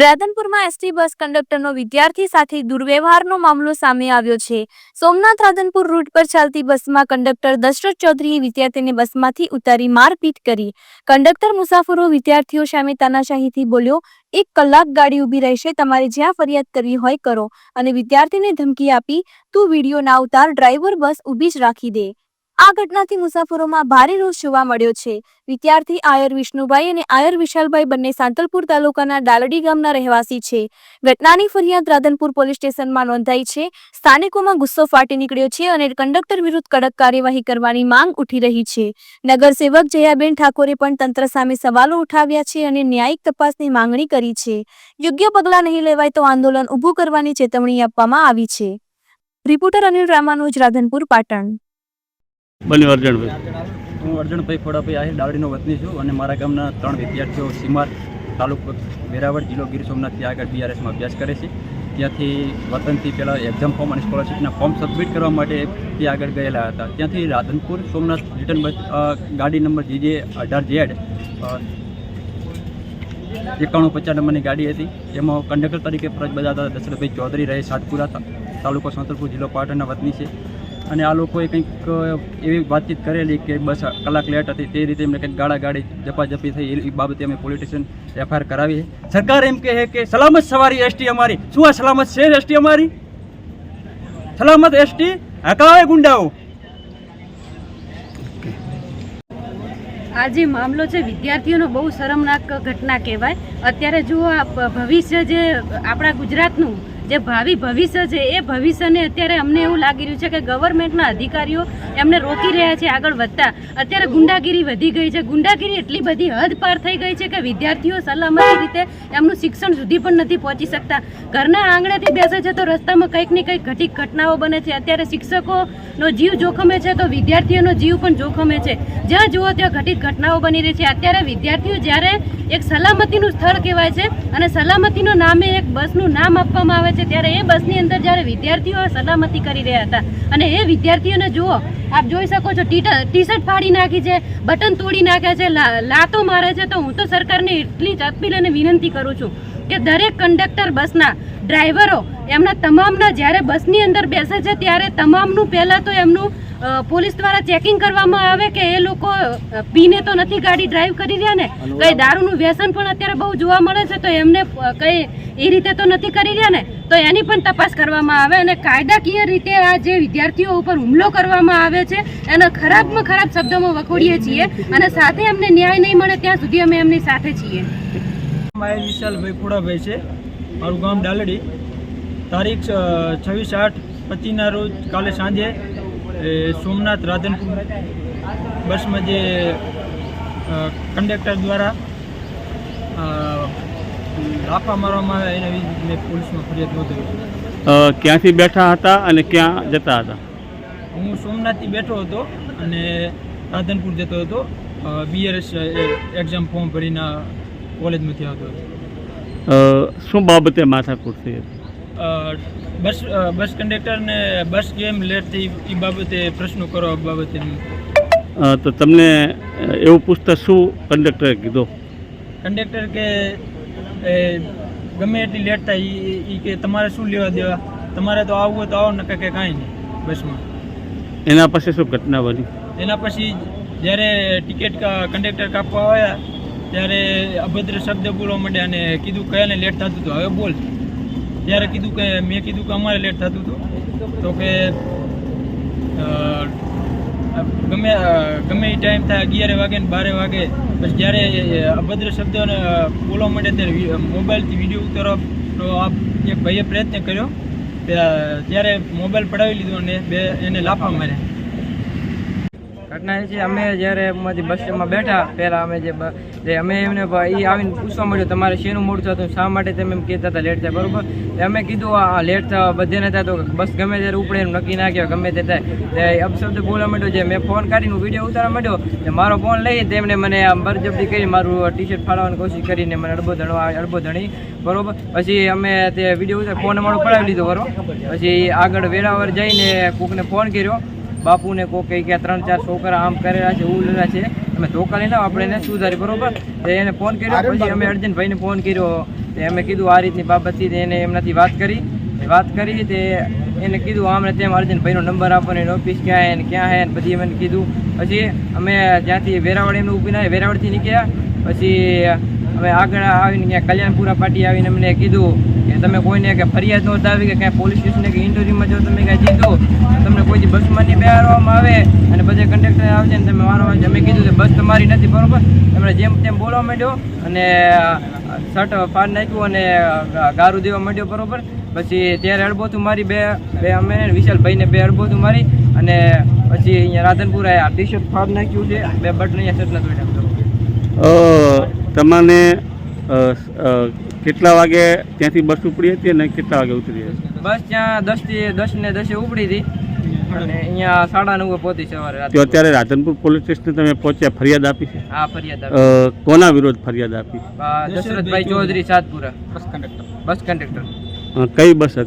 રાધનપુરમાં ST bus કંડક્ટરનો વિદ્યાર્થી સાથે દુર્વ્યવહારનો મામલો સામે આવ્યો છે. સોમનાથ રાધનપુર રૂટ પર ચાલતી બસમાં કંડક્ટર દશરથ ચૌધરીએ વિદ્યાર્થીને બસમાંથી ઉતારી મારપીટ કરી. કંડક્ટર મુસાફરો વિદ્યાર્થીઓ સામે તાનાશાહીથી બોલ્યો, એક કલાક ગાડી ઊભી રહેશે, તમારે જ્યાં ફરિયાદ કરવી હોય કરો. અને વિદ્યાર્થીને ધમકી આપી, તું વીડિયો ના ઉતાર, ડ્રાઈવર બસ ઊભી જ રાખી દે. આ ઘટનાથી મુસાફરોમાં ભારે રોષ જોવા મળ્યો છે. વિદ્યાર્થી આયર વિષ્ણુભાઈ અને આયર વિશાલભાઈ બંને સાંતલપુર તાલુકાના ડાલડી ગામના રહેવાસી છે. ઘટનાની ફરિયાદ રાધનપુર પોલીસ સ્ટેશનમાં નોંધાઈ છે. સ્થાનિકોમાં ગુસ્સો ફાટી નીકળ્યો છે અને કંડક્ટર વિરુદ્ધ કડક કાર્યવાહી કરવાની માંગ ઉઠી રહી છે. નગરસેવક જયાબેન ઠાકોરે પણ તંત્ર સામે સવાલો ઉઠાવ્યા છે અને ન્યાયિક તપાસની માંગણી કરી છે. યોગ્ય પગલાં નહીં લેવાય તો આંદોલન ઊભું કરવાની ચેતવણી આપવામાં આવી છે. રિપોર્ટર અનિલ રામાનુજ, રાધનપુર, પાટણ. બન્યું અર્જણભાઈ હું અર્જણભાઈ ખોડાભાઈ આહિર ડાવડીનો વતની છું અને મારા ગામના ત્રણ વિદ્યાર્થીઓ સીમાર તાલુકો વેરાવળ જિલ્લો ગીર સોમનાથથી આગળ બીઆરએસમાં અભ્યાસ કરે છે. ત્યાંથી વતનથી પહેલાં એક્ઝામ ફોર્મ અને સ્કોલરશીપના ફોર્મ સબમિટ કરવા માટે તે આગળ ગયેલા હતા. ત્યાંથી રાધનપુર સોમનાથ રિટર્ન ગાડી નંબર જીજે અઢાર જેડ એકાણું પચાસ નંબરની ગાડી હતી. એમાં કંડક્ટર તરીકે ફરજ બજાવતા દશરથભાઈ ચૌધરી રહે, સાતપુરા તાલુકો સંતરપુર જિલ્લો પાટણના વતની છે. અને આ લોકોએ કંઈક એવી વાતચીત કરેલી કે બસ કલાક લેટ હતી, તે રીતે એમને કંઈક ગાળા ગાડી જપાજપી થઈ, એ બાબતે અમે પોલિટિશિયન એફઆઈઆર કરાવી સરકાર એમ કહે કે સલામત સવારી એસટી અમારી. શું આ સલામત છે એસટી અમારી? સલામત એસટી? હકાવે ગુંડાઓ. આ જે મામલો છે, વિદ્યાર્થીઓનો બહુ શરમનાક ઘટના કહેવાય. અત્યારે જુઓ ભવિષ્ય જે આપણા ગુજરાતનું જે ભાવિ ભવિષ્ય છે, એ ભવિષ્યને અત્યારે અમને એવું લાગી રહ્યું છે કે ગવર્મેન્ટના અધિકારીઓ એમને રોકી રહ્યા છે, આગળ વધતા. અત્યારે ગુંડાગીરી વધી ગઈ છે. ગુંડાગીરી એટલી બધી હદ પાર થઈ ગઈ છે કે વિદ્યાર્થીઓ સલામતી રીતે એમનું શિક્ષણ સુધી પણ નથી પહોંચી શકતા. ઘરના આંગણેથી બેસે છે તો રસ્તામાં કંઈક ને કંઈક ઘટિક ઘટનાઓ બને છે. અત્યારે શિક્ષકોનો જીવ જોખમે છે તો વિદ્યાર્થીઓનો જીવ પણ જોખમે છે. જ્યાં જુઓ ત્યાં ઘટિત ઘટનાઓ બની રહી છે. અત્યારે વિદ્યાર્થીઓ જ્યારે એક સલામતીનું સ્થળ કહેવાય છે અને સલામતીનો નામે એક બસનું નામ આપવામાં આવે છે ત્યારે એ બસની અંદર જ્યારે વિદ્યાર્થીઓ સલામતી કરી રહ્યા હતા અને એ વિદ્યાર્થીઓને જુઓ, આપ જોઈ શકો છો ટી શર્ટ ફાડી નાખી છે, બટન તોડી નાખ્યા છે લાતો મારે છે, તો હું તો સરકારને એટલી જ અપીલ અને વિનંતી કરું છું. કે દરેક કંડક્ટર બસના ડ્રાઈવરો એમના તમામના જ્યારે બસની અંદર બેસે છે ત્યારે તમામનું પહેલાં તો એમનું પોલીસ દ્વારા ચેકિંગ કરવામાં આવે કે એ લોકો પીને તો નથી ગાડી ડ્રાઈવ કરી રહ્યા ને? કઈ દારૂનું વ્યસન પણ અત્યારે બહુ જોવા મળે છે તો એમને કઈ એ રીતે તો નથી કરી રહ્યા ને? તો એની પણ તપાસ કરવામાં આવે અને કાયદાકીય રીતે આ જે વિદ્યાર્થીઓ ઉપર હુમલો કરવામાં આવે છે એના ખરાબમાં ખરાબ શબ્દોમાં વખોડીએ છીએ અને સાથે અમને ન્યાય નહીં મળે ત્યાં સુધી અમે એમની સાથે છીએ. માય વિશાલભાઈ ખોડાભાઈ છે. મારું ગામ ડાલડી. તારીખ છવ્વીસ આઠ પચીસના રોજ કાલે સાંજે એ, સોમનાથ રાધનપુર બસમાં જે કંડક્ટર દ્વારા લાફા મારવામાં આવે એના વિશે મેં પોલીસમાં ફરિયાદ નોંધાવી ક્યાંથી બેઠા હતા અને ક્યાં જતા હતા? હું સોમનાથથી બેઠો હતો અને રાધનપુર જતો હતો. બીઆરએસ એક્ઝામ ફોર્મ ભરીને કોલેજમાંથી આવતો હતો? શું બાબતે માથાકૂટ થઈ હતી? બસ બસ કંડક્ટરને બસ કેમ લેટ થઈ એ બાબતે પ્રશ્નો કરવા બાબતે. તો તમને એવું પૂછતા શું કંડક્ટરે કીધું? કંડક્ટર કે ગમે એટલી લેટ થાય એ કે તમારે શું લેવા દેવા? તમારે તો આવવું તો આવો નકર કે કાંઈ નહીં બસમાં. એના પછી શું ઘટના બની? એના પછી જ્યારે ટિકિટ કંડક્ટર કાપવા આવ્યા ત્યારે અભદ્ર શબ્દ બોલવા માંડ્યા અને કીધું કયાને લેટ થતું હતું. હવે બોલ. ત્યારે કીધું કે, મેં કીધું કે અમારે લેટ થતું હતું. તો કે ગમે ગમે એ ટાઈમ થાય, અગિયારે વાગે ને બારે વાગે. પછી જ્યારે અભદ્ર શબ્દોને બોલવા માંડે ત્યારે મોબાઈલથી વીડિયો ઉતારવાનો આ એક ભાઈએ પ્રયત્ન કર્યો ત્યાં- ત્યારે મોબાઈલ પડાવી લીધો અને બે એને લાફા માર્યા. ઘટના એ છે અમે જ્યારે એમાંથી બસ સ્ટેન્ડમાં બેઠા, પહેલાં અમે જે અમે એમને એ આવીને પૂછવા મળ્યું તમારે શેનું મોડું થતું શા માટે? તમે એમ કહેતા હતા લેટ થાય, બરોબર? અમે કીધું, આ લેટ થવા બધે થાય તો બસ ગમે ત્યારે ઉપડે, એમ નક્કી ના કહેવાય, ગમે તે થાય. તે અપશબ્દ બોલવા માંડ્યો છે મેં ફોન કાઢીને વીડિયો ઉતારવા માંડ્યો તે મારો ફોન લઈ તેમણે મને આમ બરજબરી કરી, મારું ટી શર્ટ ફાડવાની કોશિશ કરીને મને અડબો ધણવા અડબો ધણી, બરોબર? પછી અમે તે વીડિયો ઉતાર ફોન અમારો પડાવી લીધો બરોબર? પછી આગળ વેરાવર જઈને કોકને ફોન કર્યો બાપુને કો કહી કે ત્રણ ચાર છોકરા આમ કરેલા છે ઉલેલા છે. અમે ધોકા લઈને આવો, આપણે એને સુધારી બરોબર? તો એને ફોન કર્યો પછી અમે અર્જુનભાઈને ફોન કર્યો. તે અમે કીધું આ રીતની બાબતથી એને એમનાથી વાત કરી. વાત કરી તે એને કીધું આમને તેમ અર્જુનભાઈનો નંબર આપો ને ઓફિસ ક્યાં હે ને ક્યાં હે ને? બધી અમે કીધું. પછી અમે જ્યાંથી વેરાવળ એમને ઊભી ના વેરાવળથી નીકળ્યા. પછી અમે આગળ આવીને ક્યાં કલ્યાણપુરા પાટી આવીને અમને કીધું તમે કોઈને કે ફરિયાદ નોંધાવી કે ક્યાંય પોલીસ સ્ટેશને કે ઇન્ટરવ્યુમાં જો તમે કાંઈ જીતો તમને કોઈ બસમાં નહીં બેહારવામાં આવે અને બધે કંડક્ટર આવશે ને તમે મારો અમે કીધું કે બસ તમારી નથી, બરોબર? એમણે જેમ તેમ બોલવા માંડ્યો અને શર્ટ ફાડ નાખ્યું અને ગારું દેવા માંડ્યો, બરોબર? પછી ત્યારે અડબોતું મારી બે બે અમે વિશાલભાઈને બે અડબોતું મારી અને પછી અહીંયા રાધનપુર આ ટી શર્ટ ફાડ નાખ્યું છે, બે બટન અહીંયા શર્ટ નથી તમને કેટલા વાગે ત્યાંથી બસ ઉપડી હતી અને કેટલા વાગે ઉતરી હતી? બસ ત્યાં દસથી દસ ને દસે ઉપડી હતી. અને અહીંયા સાડા નવે પહોંચી સવારે તો અત્યારે રાધનપુર પોલીસ સ્ટેશન તમે પહોંચ્યા ફરિયાદ આપી છે? આ ફરિયાદ કોના વિરોધ ફરિયાદ આપી? દશરથભાઈ ચૌધરી સાતપુરા. Bus conductor. અ, કઈ બસ હતી?